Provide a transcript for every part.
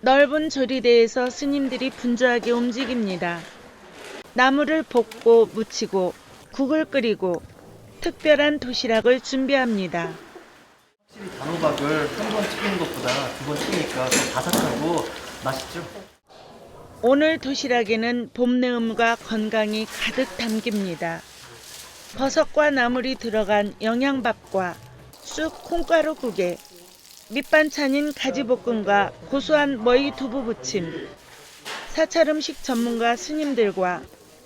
넓은 조리대에서 스님들이 분주하게 움직입니다. 나무를 볶고 무치고 국을 끓이고 특별한 도시락을 준비합니다. 확실히 단호박을 한 번 튀기는 것보다 두 번 튀기니까 더 바삭하고 맛있죠? 오늘 도시락에는 봄내음과 건강이 가득 담깁니다. 버섯과 나물이 들어간 영양밥과 쑥 콩가루 국에 밑반찬인 가지볶음과 고소한 머위 두부 부침, 사찰 음식 전문가 스님들과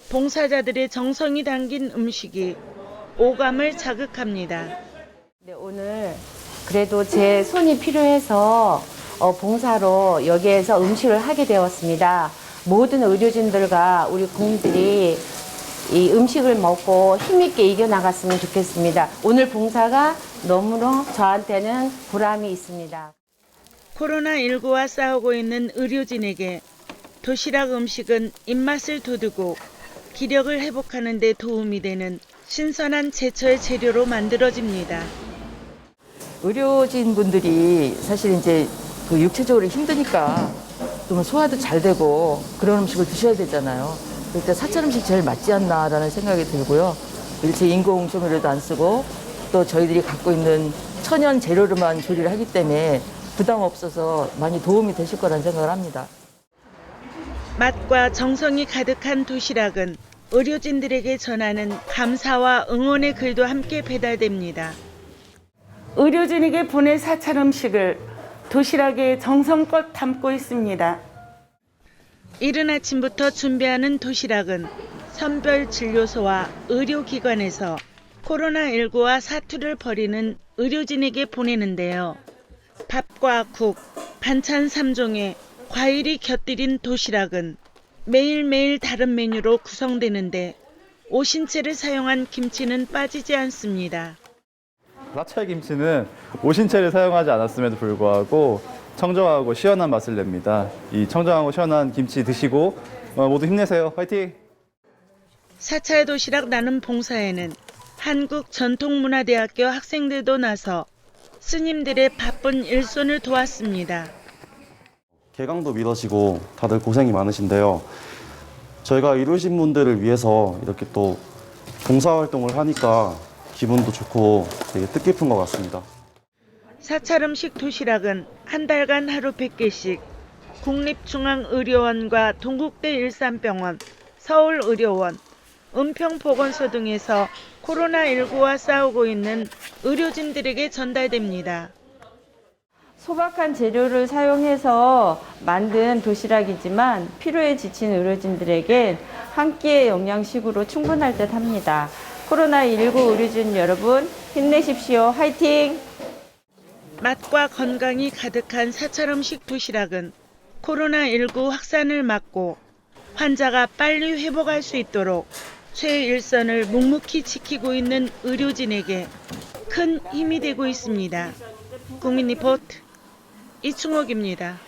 봉사자들의 정성이 담긴 음식이 오감을 자극합니다. 네, 오늘 그래도 제 손이 필요해서 어, 봉사로 여기에서 음식을 하게 되었습니다. 모든 의료진들과 우리 국민들이 이 음식을 먹고 힘있게 이겨나갔으면 좋겠습니다. 오늘 봉사가 너무나 저한테는 보람이 있습니다. 코로나19와 싸우고 있는 의료진에게 도시락 음식은 입맛을 돋우고 기력을 회복하는 데 도움이 되는 신선한 제철 재료로 만들어집니다. 의료진 분들이 사실 이제 그 육체적으로 힘드니까 좀 소화도 잘 되고 그런 음식을 드셔야 되잖아요. 그럴 때 사찰 음식 제일 맞지 않나라는 생각이 들고요. 일체 인공 조미료도 안 쓰고 또 저희들이 갖고 있는 천연 재료로만 조리를 하기 때문에 부담 없어서 많이 도움이 되실 거라는 생각을 합니다. 맛과 정성이 가득한 도시락은 의료진들에게 전하는 감사와 응원의 글도 함께 배달됩니다. 의료진에게 보낼 사찰 음식을 도시락에 정성껏 담고 있습니다. 이른 아침부터 준비하는 도시락은 선별진료소와 의료기관에서 코로나19와 사투를 벌이는 의료진에게 보내는데요. 밥과 국, 반찬 3종에 과일이 곁들인 도시락은 매일매일 다른 메뉴로 구성되는데 오신채를 사용한 김치는 빠지지 않습니다. 사찰 김치는 오신채를 사용하지 않았음에도 불구하고 청정하고 시원한 맛을 냅니다. 이 청정하고 시원한 김치 드시고 어, 모두 힘내세요. 화이팅! 사찰 도시락 나눔 봉사에는 한국전통문화대학교 학생들도 나서 스님들의 바쁜 일손을 도왔습니다. 개강도 미뤄지고 다들 고생이 많으신데요. 저희가 이루신 분들을 위해서 이렇게 또 봉사활동을 하니까 기분도 좋고 되게 뜻깊은 것 같습니다. 사찰 음식 도시락은 한 달간 하루 100개씩 국립중앙의료원과 동국대 일산병원, 서울의료원, 은평보건소 등에서 코로나19와 싸우고 있는 의료진들에게 전달됩니다. 소박한 재료를 사용해서 만든 도시락이지만 피로에 지친 의료진들에겐 한 끼의 영양식으로 충분할 듯 합니다. 코로나19 의료진 여러분 힘내십시오. 화이팅! 맛과 건강이 가득한 사찰 음식 도시락은 코로나19 확산을 막고 환자가 빨리 회복할 수 있도록 최일선을 묵묵히 지키고 있는 의료진에게 큰 힘이 되고 있습니다. 국민 리포트 이충옥입니다.